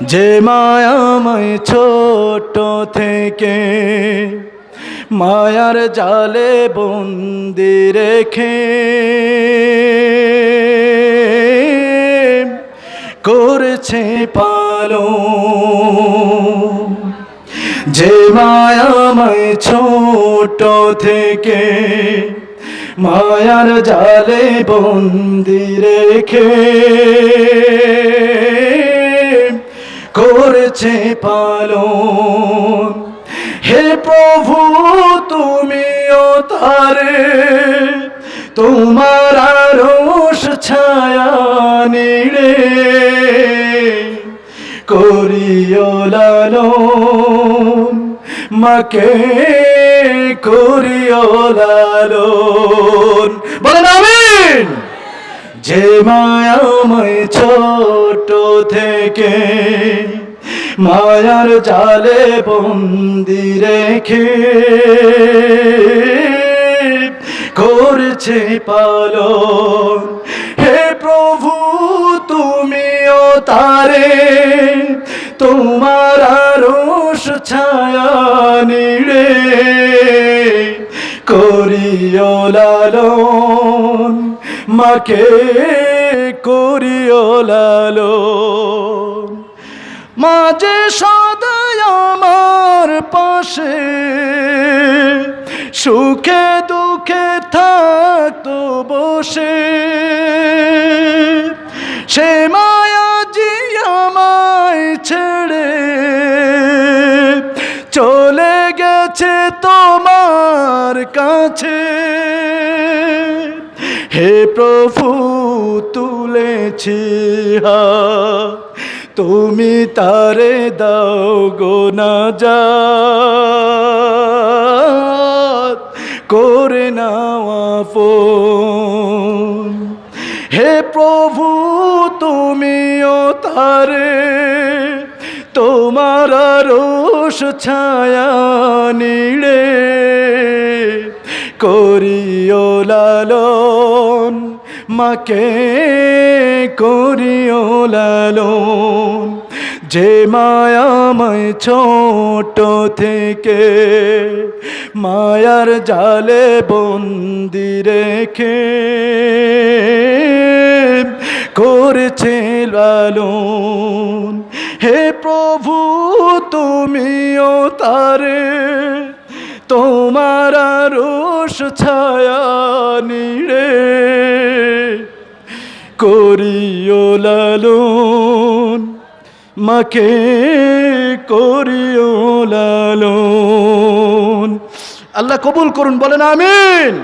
যে মায়াময় ছোট থেকে মায়ার জালে বন্দি রেখে করছে পালো যে মায়াময় ছোট থেকে মায়ার জালে বন্দি রেখে করছে পালন। হে প্রভু, তুমিও তারে। তোমার আরশ ছায়া নিড়ে করিও লালন। মাকে করিও লালন। বলেন আমিন। যে মায়াময় ছোট থেকে মায়ার জালে বন্দি রেখে করছে পালন। হে প্রভু, তুমিও তারে, তোমার আরশ ছায়া নিড়ে করিও লালন। মাকে করিও লালন। মাঝে সদায় আমার পাশে, সুখে দুঃখে থাকতো বসে। সে মায়া জি আমায় ছেড়ে চলে গেছে তোমার কাছে। হে প্রভু, তুলেছি হাত তুমি তারে দাও গো না যা করে ফোন হে প্রভু, তুমিও তারে, তোমার রোষ ছায়া নিড়ে, করিও লালন মাকে করিও লালন। যে মায়াময় ছোট থেকে, মায়ার জালে বন্দি রেখে করছে লালন। হে প্রভু, তুমিও তারে, তোমার রোষ ছায়া নিড়ে লালন মাকে করিও লালন। আল্লাহ কবুল করুন বলেন আমিন।